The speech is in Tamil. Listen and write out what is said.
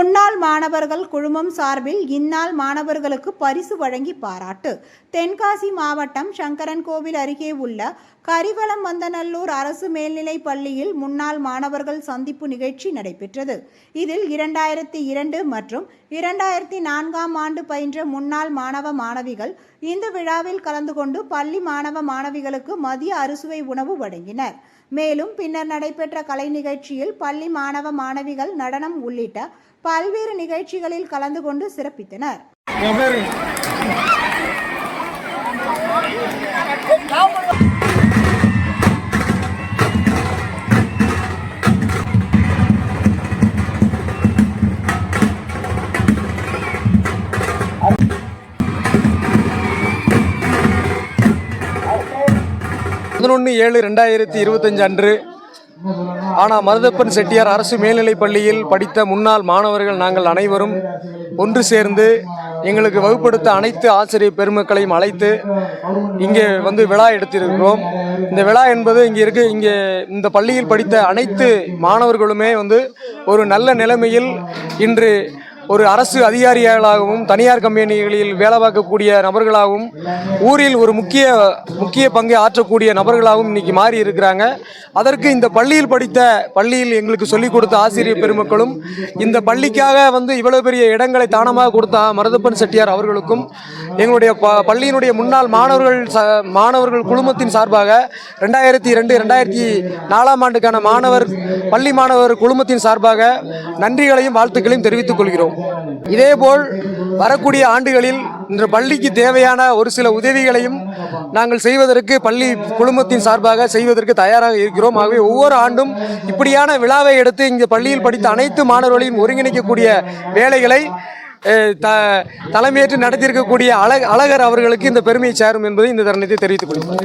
முன்னாள் மாணவர்கள் குழுமம் சார்பில் இந்நாள் மாணவர்களுக்கு பரிசு வழங்கி பாராட்டு. தென்காசி மாவட்டம் சங்கரன் கோவில் அருகே உள்ள கரிவலம் வந்தநல்லூர் அரசு மேல்நிலைப் பள்ளியில் முன்னாள் மாணவர்கள் சந்திப்பு நிகழ்ச்சி நடைபெற்றது. இதில் இரண்டாயிரத்தி இரண்டு மற்றும் இரண்டாயிரத்தி நான்காம் ஆண்டு பயின்ற முன்னாள் மாணவ மாணவிகள் இந்த விழாவில் கலந்து கொண்டு பள்ளி மாணவ மாணவிகளுக்கு மதிய அறுசுவை உணவு வழங்கினர். மேலும் பின்னர் நடைபெற்ற கலை நிகழ்ச்சியில் பள்ளி மாணவ மாணவிகள் நடனம் உள்ளிட்ட பல்வேறு நிகழ்ச்சிகளில் கலந்து கொண்டு சிறப்பித்தனர். பதினொன்று ஏழு ரெண்டாயிரத்தி இருபத்தஞ்சு அன்று ஆனால் மருதப்பன் செட்டியார் அரசு மேல்நிலைப் பள்ளியில் படித்த முன்னாள் மாணவர்கள் நாங்கள் அனைவரும் ஒன்று சேர்ந்து எங்களுக்கு வகுப்படுத்த அனைத்து ஆசிரியர் பெருமக்களையும் அழைத்து இங்கே வந்து விழா எடுத்திருக்கிறோம். இந்த விழா என்பது இங்கே இருக்கு இங்கே இந்த பள்ளியில் படித்த அனைத்து மாணவர்களுமே வந்து ஒரு நல்ல நிலைமையில் இன்று ஒரு அரசு அதிகாரிகளாகவும் தனியார் கம்பெனிகளில் வேலை பார்க்கக்கூடிய நபர்களாகவும் ஊரில் ஒரு முக்கிய முக்கிய பங்கை ஆற்றக்கூடிய நபர்களாகவும் இன்னைக்கு மாறி இருக்கிறாங்க. அதற்கு இந்த பள்ளியில் படித்த பள்ளியில் எங்களுக்கு சொல்லிக் கொடுத்த ஆசிரியர் பெருமக்களும் இந்த பள்ளிக்காக வந்து இவ்வளவு பெரிய இடங்களை தானமாக கொடுத்த மருதப்பன் செட்டியார் அவர்களுக்கும் எங்களுடைய ப பள்ளியினுடைய முன்னாள் மாணவர்கள் மாணவர்கள் குழுமத்தின் சார்பாக ரெண்டாயிரத்தி ரெண்டு ரெண்டாயிரத்தி நாலாம் ஆண்டுக்கான மாணவர் பள்ளி மாணவர் குழுமத்தின் சார்பாக நன்றிகளையும் வாழ்த்துக்களையும் தெரிவித்துக் கொள்கிறோம். இதேபோல் வரக்கூடிய ஆண்டுகளில் இன்று பள்ளிக்கு தேவையான ஒரு சில உதவிகளையும் நாங்கள் செய்வதற்கு பள்ளி குழுமத்தின் சார்பாக செய்வதற்கு தயாராக இருக்கிறோம். ஆகவே ஒவ்வொரு ஆண்டும் இப்படியான விழாவை எடுத்து இங்கே பள்ளியில் படித்த அனைத்து மாணவர்களையும் ஒருங்கிணைக்கக்கூடிய வேலைகளை த தலைமையேற்று நடத்தியிருக்கக்கூடிய அழ அழகர் அவர்களுக்கு இந்த பெருமையை சேரும் என்பதை இந்த தருணத்தை தெரிவித்துக் கொள்கிறேன்